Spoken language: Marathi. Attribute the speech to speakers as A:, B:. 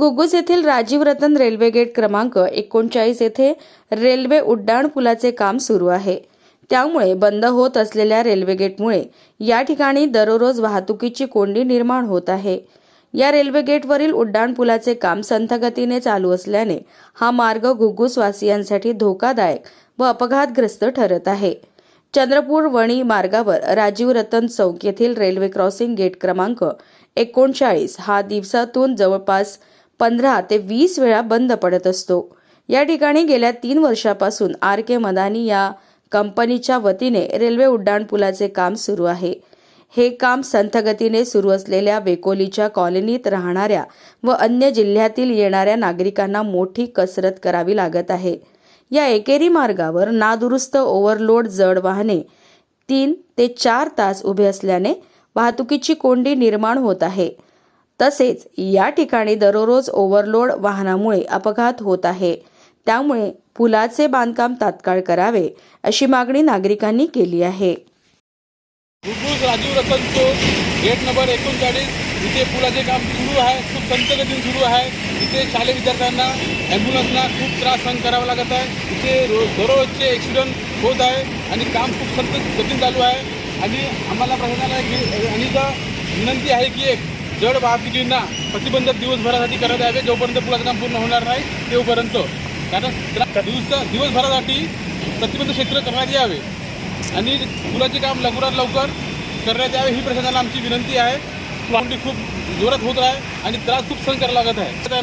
A: घुगुस येथील राजीव रतन रेल्वे गेट क्रमांक एकोणचाळीस येथे रेल्वे उड्डाण पुलाचे काम सुरू आहे. त्यामुळे बंद होत असलेल्या रेल्वे गेटमुळे या ठिकाणी दररोज वाहतुकीची कोंडी निर्माण होत आहे. या रेल्वे गेटवरील उड्डाण पुलाचे काम संथगतीने चालू असल्याने हा मार्ग घुगुसवासियांसाठी धोकादायक व अपघातग्रस्त ठरत आहे. चंद्रपूर वणी मार्गावर राजीव रतन चौक येथील रेल्वे क्रॉसिंग गेट क्रमांक एकोणचाळीस हा दिवसातून जवळपास पंधरा ते वीस वेळा बंद पडत असतो. या ठिकाणी गेल्या तीन वर्षापासून आर के मदानी या कंपनीच्या वतीने रेल्वे उड्डाण पुलाचे काम सुरू आहे. हे काम संथगतीने सुरू असलेल्या वेकोलीच्या कॉलनीत राहणाऱ्या व अन्य जिल्ह्यातील येणाऱ्या नागरिकांना मोठी कसरत करावी लागत आहे. या एकेरी मार्गावर नादुरुस्त ओव्हरलोड जड वाहने तीन ते चार तास उभे असल्याने वाहतुकीची कोंडी निर्माण होत आहे. तसेच या ठिकाणी दररोज ओव्हरलोड वाहनामुळे अपघात होत आहे. त्यामुळे पुलाचे बांधकाम तात्काळ करावे अशी मागणी नागरिकांनी केली आहे.
B: राजीव रतन चौक गेट नंबर एकोणचाळीस. इथे पुलाचे काम सुरू आहे खूप संत गतीने सुरू आहे. इथे शालेय विद्यार्थ्यांना ॲम्ब्युलन्सला खूप त्रास सहन करावा लागत आहे. इथे रो दररोजचे ॲक्सिडंट होत आहे आणि काम खूप संत गतीने चालू आहे. आणि आम्हाला प्रशासनाला आणि विनंती आहे की एक जड वाहतुकींना प्रतिबंधक दिवसभरासाठी करत यावे. जोपर्यंत पुलाचं काम पूर्ण होणार नाही तेवपर्यंत. कारण दिवस दिवसभरासाठी प्रतिबंध क्षेत्र करण्यात यावे. आणि पुलाचे काम लवकरात लवकर करण्यात यावे ही प्रशासनाला आमची विनंती आहे. खूप जोरात होत आहे आणि त्रास खूप सहन करावा लागत आहे.